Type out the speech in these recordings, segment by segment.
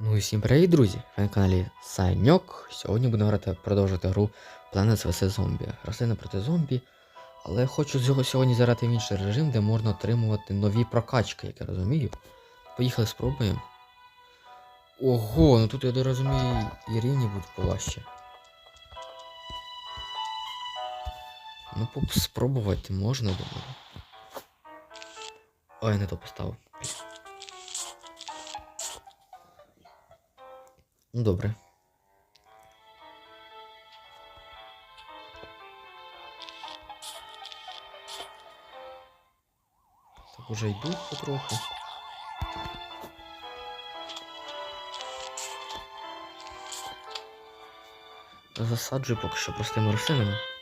Ну і всім привіт, друзі! Ви на каналі Саньок. Сьогодні будемо грати продовжувати гру Planet vs Zombie. Рослина проти зомбі. Але хочу сьогодні заграти в інший режим, де можна отримувати нові прокачки, як я розумію. Поїхали спробуємо. Ого, ну тут я розумію і рівні будуть поважче. Ну, спробувати можна, думаю. Ой, не то поставив. Ну добре. Так уже йдуть потроху. Засаджую поки що простими рослинами.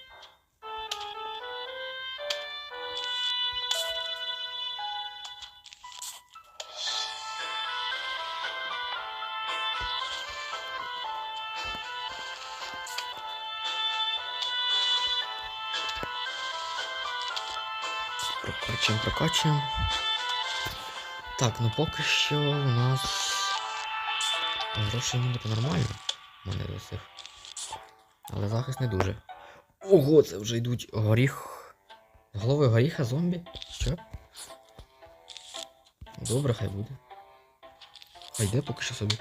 Прокачуємо. Так, ну поки що у нас грошей нібито нормально. У мене до цих. Але захист не дуже. Ого, це вже йдуть горіх. З головою горіха зомбі? Що? Добре, хай буде. Хай йде поки що собі.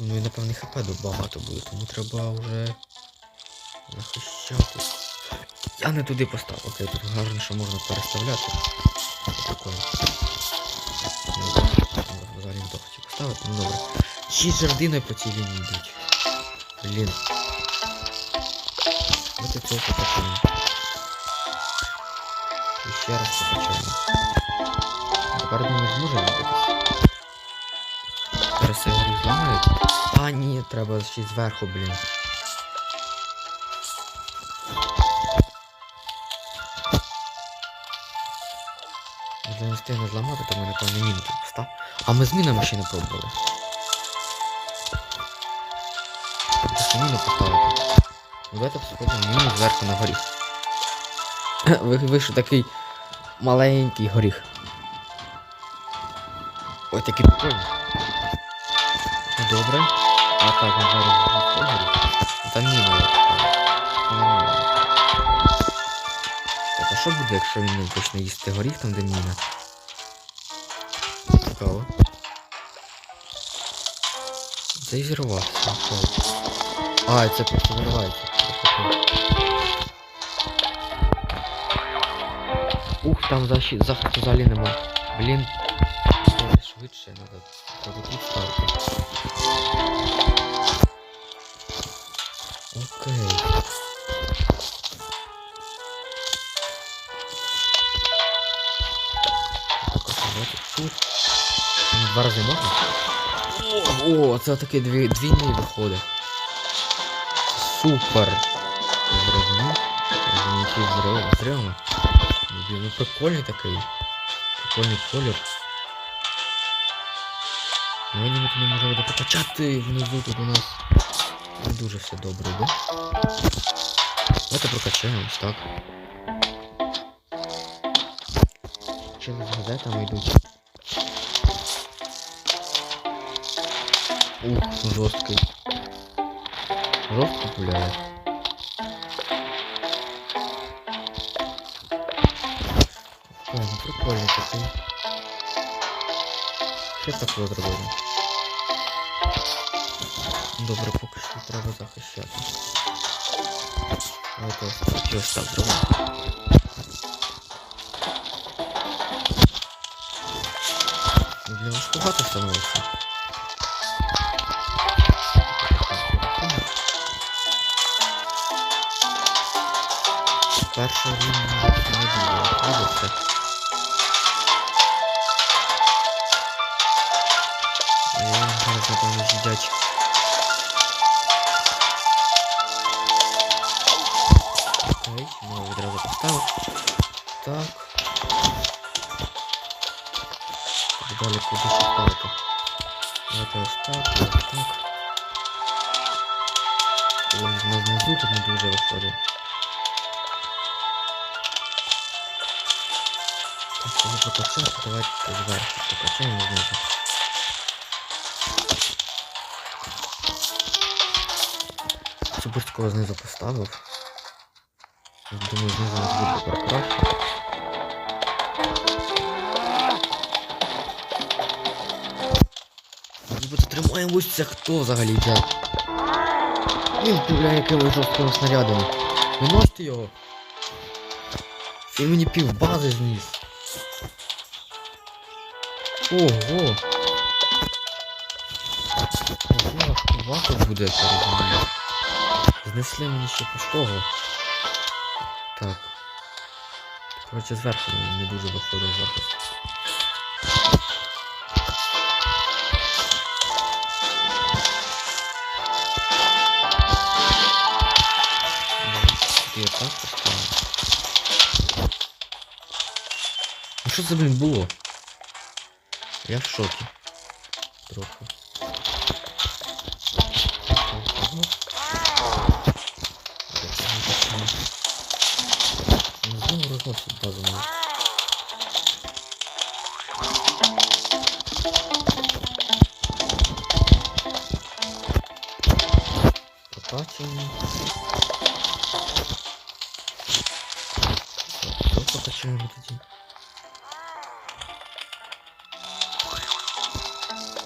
Ну і напевне хп багато буде, тому треба вже захищати. Я не туди поставив. Окей, тут гарно, що можна переставляти. Прикольно. Ну, Взагалі не то хотів поставити, ну добре. Шість жердиною по цій лінії йдуть. Блін. Давайте цього покачаємо. І ще раз покачаємо. Тепер думаю, зможе відбутися. Зараз горіх зламають. А, ні, треба ще зверху, блін. Можливо, не встигну зламати, то ми напевно міну тут постав. А ми з мінами ще не пробували. Міну поставити. Ну, Давайте спробуємо міну зверху на горіх. Ви- Вийшов такий маленький горіх. Ой, такий прикольний. Добре. А так, ми зараз горіх. Там міна. Так, а що буде, якщо він не почне їсти горіх там, де міна? Цікаво. Це і зірвався. Цікаво. А, це просто виривається. Ух, там защит, захисту взагалі нема. Блін. Треба Швидше треба. Треба тут ставити. Два рази можна? О, о, це таке дві, двійний виходить. Супер. Зрозумів. Розуміючи зрив, зривами. Ну, блін, ну прикольний такий. Прикольний колір. Ну, мені тут не може буде покачати внизу тут у нас. Не дуже все добре йде. Давайте прокачаємо ось так. Чим з газетами йдуть. Ух, жорсткий. Жорстко гуляє. Ой, ну прикольно такий. Ще такого зробили. Добре, поки що треба захищати. Так, і ось так зробимо. Для вас багато становиться. Перша лінія не буде виходити. А я зараз напевно з'їдять. Окей, ну відразу поставив. Так. Так, Далі куди ще ставити? Давайте ось так, ось так. Ой, в нас внизу тут не дуже виходить. Щоб покачати, давайте зверху покачаємо знизу. Суперського знизу поставив. Думаю, знизу нас буде. Ніби тримаємось, це хто взагалі йде? Він пуляє якимось жорсткими снарядами. Виносьте його. Він мені пів бази зніс. Ого. Ого, важкувато буде, я розумію. Знесли мені ще пустого. Так. Коротше, зверху не дуже виходить так поставлю. Ну що це, блін, було? Я в шокі. Трохи.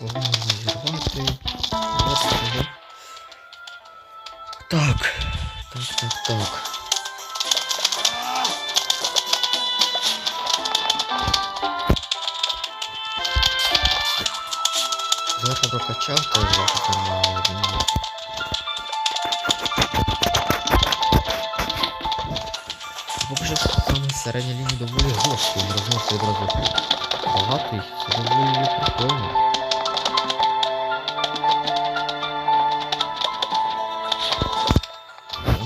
Кого можна зірвати? Зірвати кого? Так. Так, так, так. Зверху прокачав, то зверху нормально видно. Поки що там середня лінія доволі жорстко, він розносить одразу багато їх, це доволі прикольно.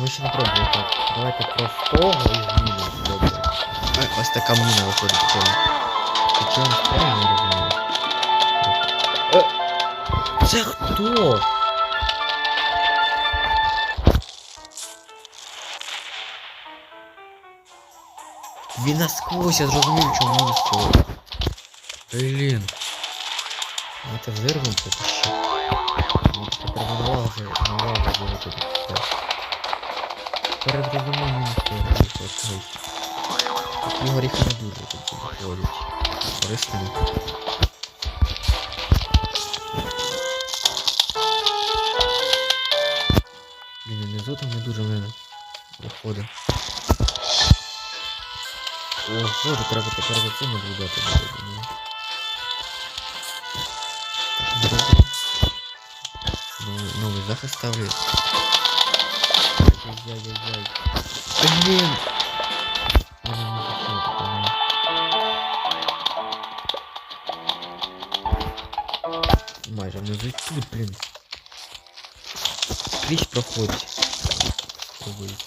Ми ще не пробували так. Давайте простого і. Добре. А, Ось така міна виходить прикольно. Ти чого не розумію? Е, Це хто? Він насквозь, я зрозумів, чому він стоїть. Блін. Давайте взірвемо поки що. Ну, це треба налагоджувати, налагоджувати тут все. Перед розумом мінус цього Такі горіхи не дуже тут виходять. Корисними. Блін, і внизу там не дуже в мене виходить. О, що ж треба тепер за цим наблюдати буде. Ну. Добре. Новий, новий захист ставлю. Ай-яй-яй-яй. Блін! Мене не заходить, по-моєму. Майже внизу і тут, блін. Скрізь проходить. Спробують.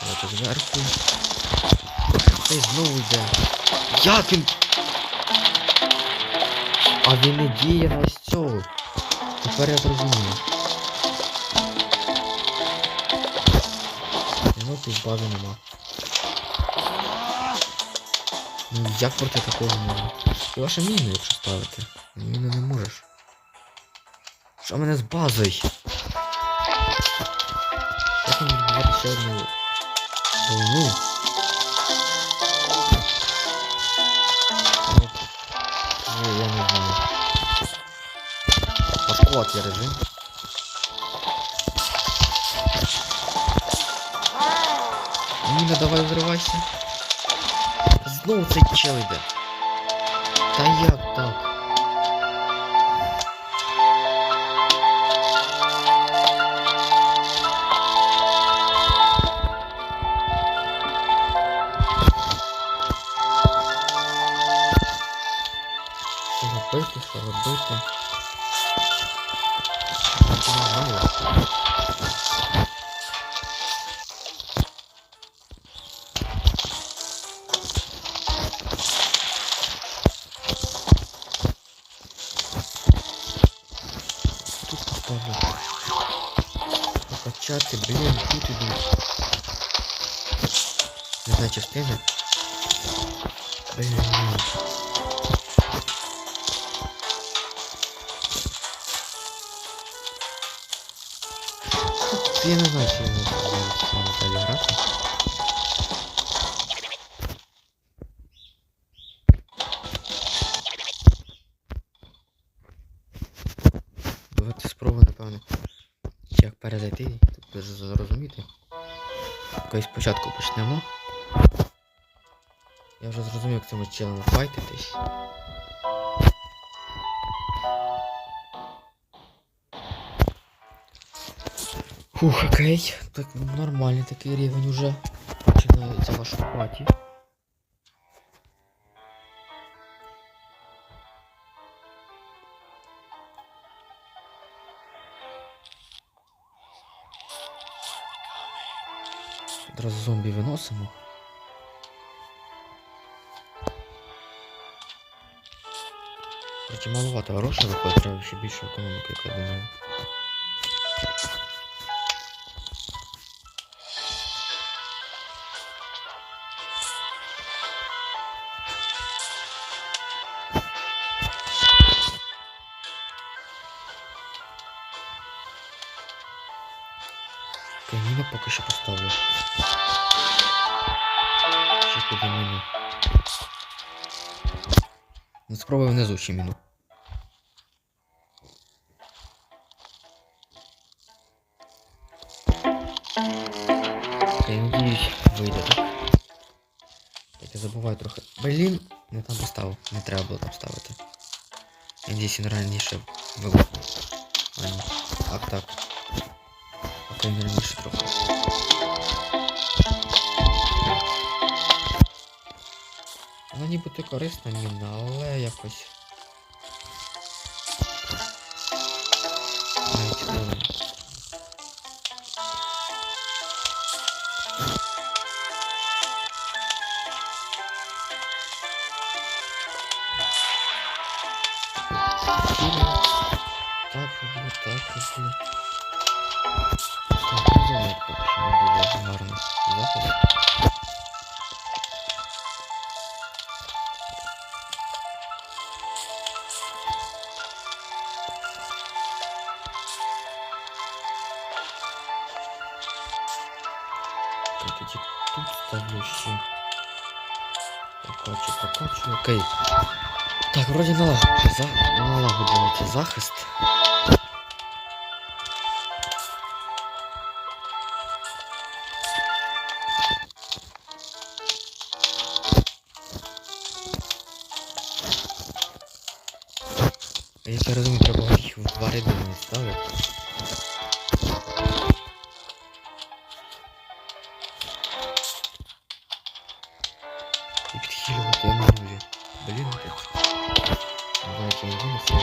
Давайте зверху. Цей знову йде. Як він? А він не діє на ось цього. Тепер я зрозумів. Ну тут бази нема. Ну як проти такого можна? І ваша міна, якщо ставити. Міну не можеш. Що мене з базою? Як мені відбувати ще одну волну? Важкуватий режим. Ніна, давай взривайся. Знову цей чел йде. Та як так? Тут поставлю. Покачати, блін, тут ідуть. Не знаю, чи встигне. Блін. Я не знаю, чи його зараз Якось спочатку почнемо. Я вже зрозумів, як цим челом файтитись. Фух, окей. Так, нормальний такий рівень уже. Починається ваша паті. Одразу зомбі виносимо. Короче, маловато грошей виходить, треба ще більше економіки, я думаю. Міну поки що поставлю. Ще куди міну. Ну, спробую внизу ще міну. Окей, надіюсь, вийде так. Так, я забуваю трохи. Блін, не там поставив. Не треба було там ставити. Я надіюсь, він раніше. А, ні. Так, раніше трохи. Вона нібито корисна міна, але якось. Тоді тут ставлю ще. Покачу, покачу, Окей. Так, вроді налагоджується захист. І підхилювати я не можу. Блін. Давайте я винесу.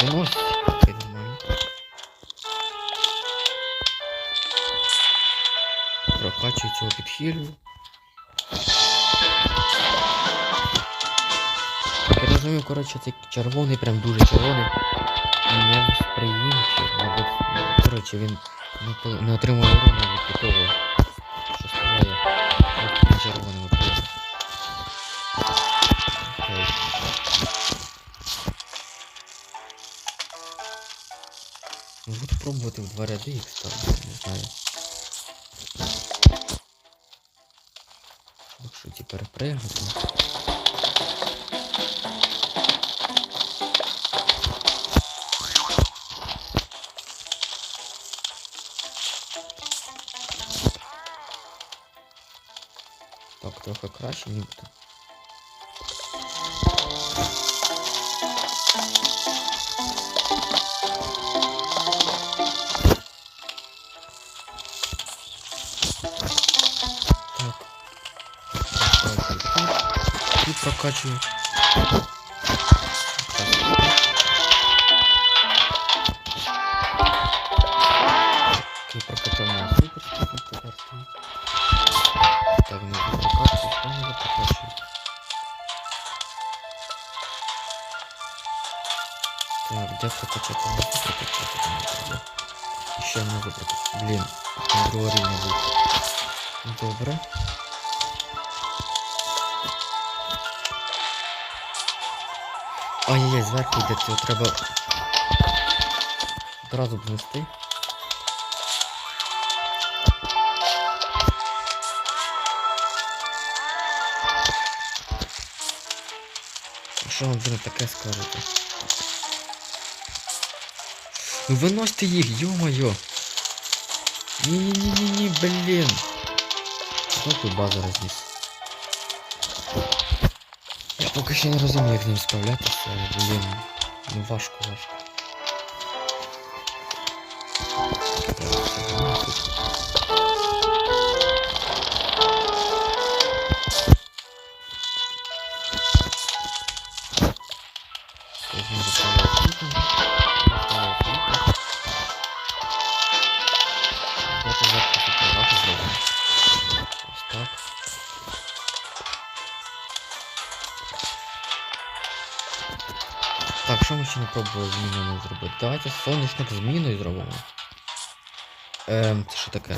Виносить. Окей, нормально. Прокачую цього підхилю. Я розумію, коротше, цей червоний, прям дуже червоний. Не сприймчив, Коротше, він не, не отримує урона від того, Буду пробувати в два ряди їх ставити, не знаю. Якщо ті перепригнути. Так, трохи краще нібито. Тут. І прокачую. Окей, прокачав на супер скільки тепер стоїть. Так, не прокачую, що не прокачую. Так. Так, де прокачати? Можна прокачати там треба. І ще можу прокачати. Блін, там другого рівня був. Добре. Ай-яй-яй, зверху йде, цього треба одразу б знести. Що вам ви таке скажете? Ну виносьте їх, йо-моє! Ні-ні-ні-ні-ні, блін! Знову базу розніс. Поки ще не розумію, як з ним справлятися, блін. Ну важко, важко. Возьму заправляю ще не пробували змінами зробити? Давайте соняшник зміною зробимо. Ем, це що таке?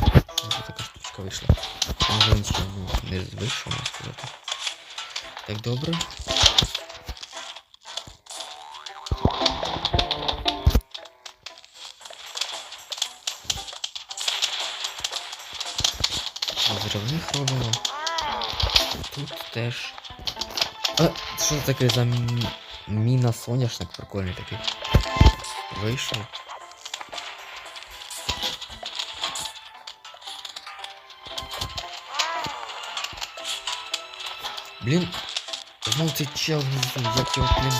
Така штучка вийшла. Може він ну, не можна сказати. Так, добре. Зривних робимо. Тут теж. А, що таке за міна соняшник прикольний такий. Вийшов. Блін. Знов цей чел як його, блін.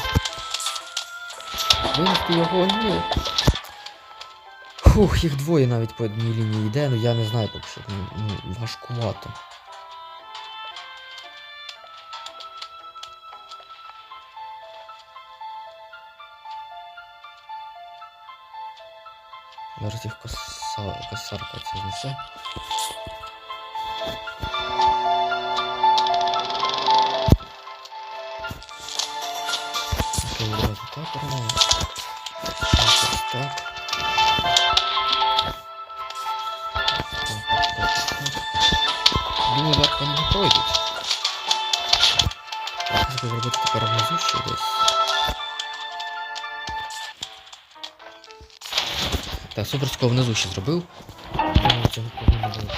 Винести його, ні. Фух, їх двоє навіть по одній лінії йде, ну я не знаю поки що. Ну, ну, важкувато. Зараз їх коса... косарка це. Окей, одразу так робимо. Так, так. Не пройдуть. Треба зробити тепер внизу. Так, суперського внизу ще зробив. Цього повинно було.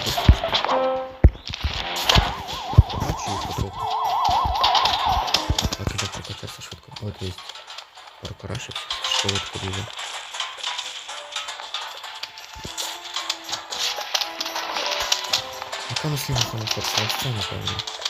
От є. Прокарашився. Швидко дуже. Яка саме перша сцена, напевно.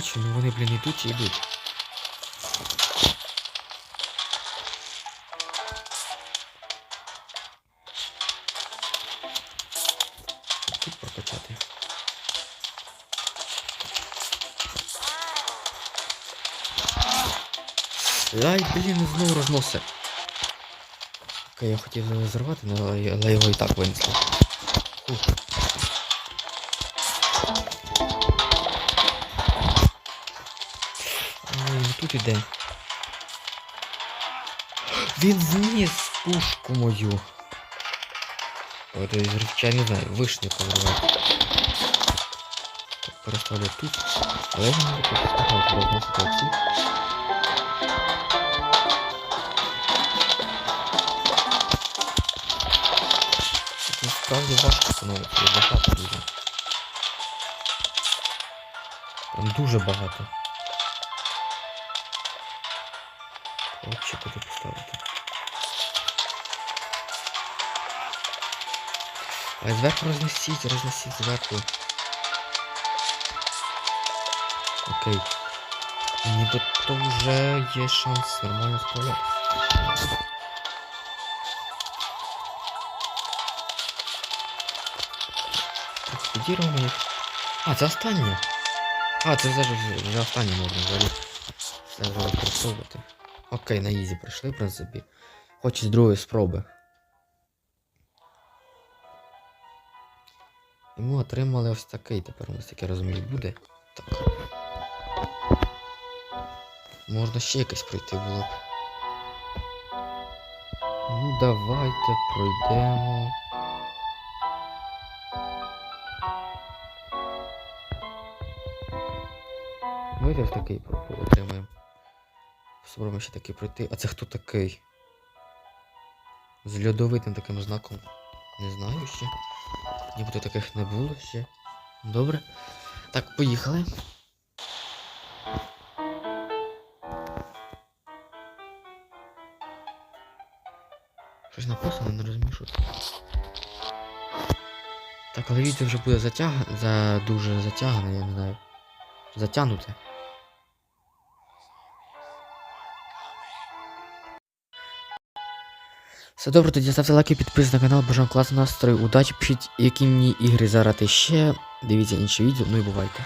Прокачую, ну вони, блін, йдуть і йдуть. Тут прокачати. Ай, блін, знову розносить. Окей, я хотів зірвати, але але його і так винесло. Фух. Ну. Він зніс пушку мою. От я не знаю, вишню повривати. Так, переставлю тут. Але я не поставити розносити оці. Насправді важко становиться, багато дуже. Прям дуже багато. ще куди поставити. А зверху рознесіть, рознесіть зверху. Окей. Ніби то вже є шанс нормально справлятися. ліквідіруємо їх. А, це останнє. А, це вже, вже останнє можна взагалі. Це вже використовувати. Окей, на ізі пройшли, в принципі. Хоч з другої спроби. І ми отримали ось такий, тепер у нас таке розумію буде. Так. Можна ще якось пройти було. б. Ну давайте пройдемо. Давайте ось такий отримаємо. Спробуємо ще такий пройти. А це хто такий? З льодовитим таким знаком. Не знаю ще. Нібито таких не було ще. Добре. Так, поїхали. Щось написано, не розумію, що. Так, але відео вже буде затяг... за... дуже затягане, я не знаю. Затягнуте. Все добре, тоді ставте лайки, підписуйтесь на канал, бажаю класний настрою, удачі, пишіть, які мені ігри зарати ще. Дивіться інші відео, ну і бувайте.